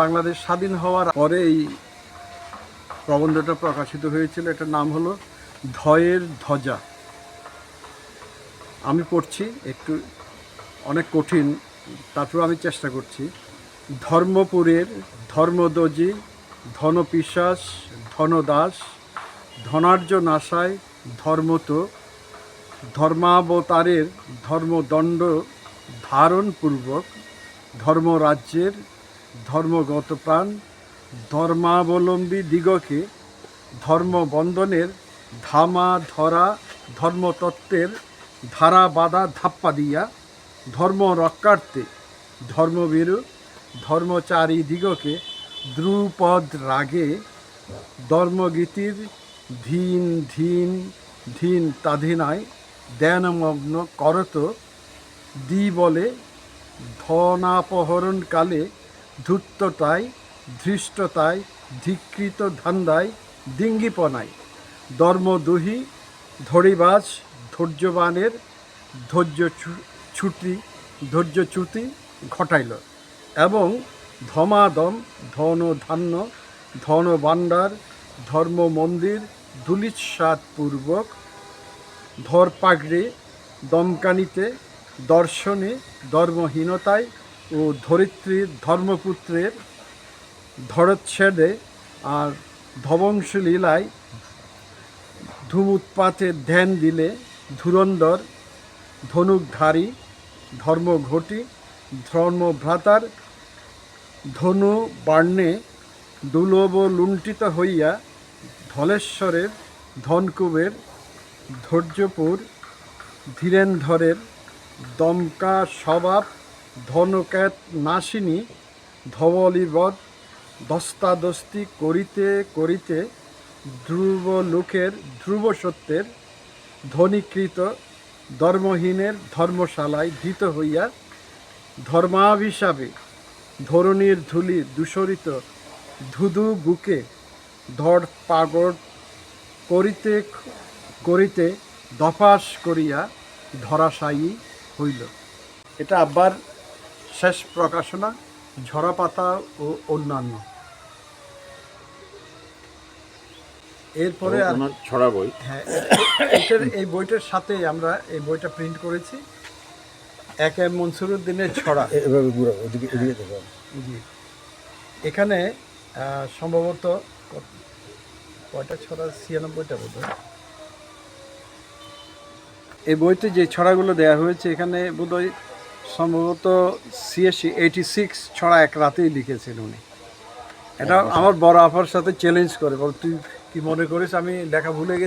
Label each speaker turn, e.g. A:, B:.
A: বাংলাদেশ স্বাধীন হওয়ার পরে এই প্রবন্ধটা প্রকাশিত হয়েছিল। এটার নাম হলো ধয়ের ধ্বজা। আমি পড়ছি, একটু অনেক কঠিন, তারপর আমি চেষ্টা করছি। ধর্মপুরের ধর্মদজি ধনপিশ্বাস ধনদাস, ধনার্য নাশায় ধর্মত, ধর্মাবতারের ধর্মদণ্ড ধারণপূর্বক ধর্মরাজ্যের ধর্মগত প্রাণ, ধর্মাবলম্বী দিগকে ধর্মবন্ধনের ধামা ধরা ধর্মতত্ত্বের ধারা বাধা ধাপ্পা দিয়া ধর্ম রক্ষার্থে ধর্মবীরু ধর্মচারী দিগকে দ্রুপদ রাগে ধর্মগীতির ধীন ধীন ধীন তাধিনায় ধ্যানমগ্ন করত দি বলে ধনাপহরণকালে ধূর্ততায়, ধৃষ্টতায় ধিকৃত ধান্দায় ডিঙ্গিপনায়। ধর্মদুহি ধরিবাজ ধৈর্যবানের ধৈর্য ছুটি ধৈর্যচ্যুতি ঘটাইল এবং ধমাদম ধন ধান্য ধন ভাণ্ডার ধর্ম মন্দির দুলিৎসাদপূর্বক ধরপাগড়ে, দমকানিতে, দর্শনে, ধর্মহীনতায় ও ধরিত্রীর ধর্মপুত্রের ধরচ্ছেদে আর ধবংস লীলায় ধূমোৎপাতে ধ্যান দিলে ধুরন্ধর, ধনুকধারী, ধর্মঘটি, ধর্মভ্রাতার ধনু বার্ণে দুলভ লুণ্ঠিত হইয়া ধলেশ্বরের ধনকুবের ধৈর্যপুর ধীরেন্দ্রের দমকা স্বভাব ধনক্যাত নাসিনী ধবলিবধ দস্তাদস্তি করিতে করিতে ধ্রুব লোকের ধ্রুব সত্যের ধনীকৃত ধর্মহীনের ধর্মশালায় ধৃত হইয়া ধর্মাভিশাপে ধরণীর ধুলি দূষরিত ধুধু বুকে ধড় পাগড় করিতে করিতে দফাস করিয়া ধরাশায়ী হইল। এটা আব্বার শেষ প্রকাশনা ঝরা পাতা ও অন্যান্য। এরপরে
B: ছড়া বই।
A: হ্যাঁ এটার এই বইটার সাথে আমরা এই বইটা প্রিন্ট করেছি। এক এম মনসুরুদ্দিনের ছড়া।
C: এভাবে ঘুরাবো ওদিকে এদিকে দেখো।
A: জি। এখানে সম্ভবত কয়টা ছড়া? ছিয়ানব্বইটা বোধ হয়। এই বইতে যে ছড়াগুলো দেওয়া হয়েছে এখানে বোধহয় সম্ভবত সিএসসি এইটি সিক্স ছড়া এক রাতেই লিখেছেন উনি। এটা আমার বড় আফার সাথে চ্যালেঞ্জ করে। বল তুই কি মনে করিস? আমি লেখা ভুলে গেছি।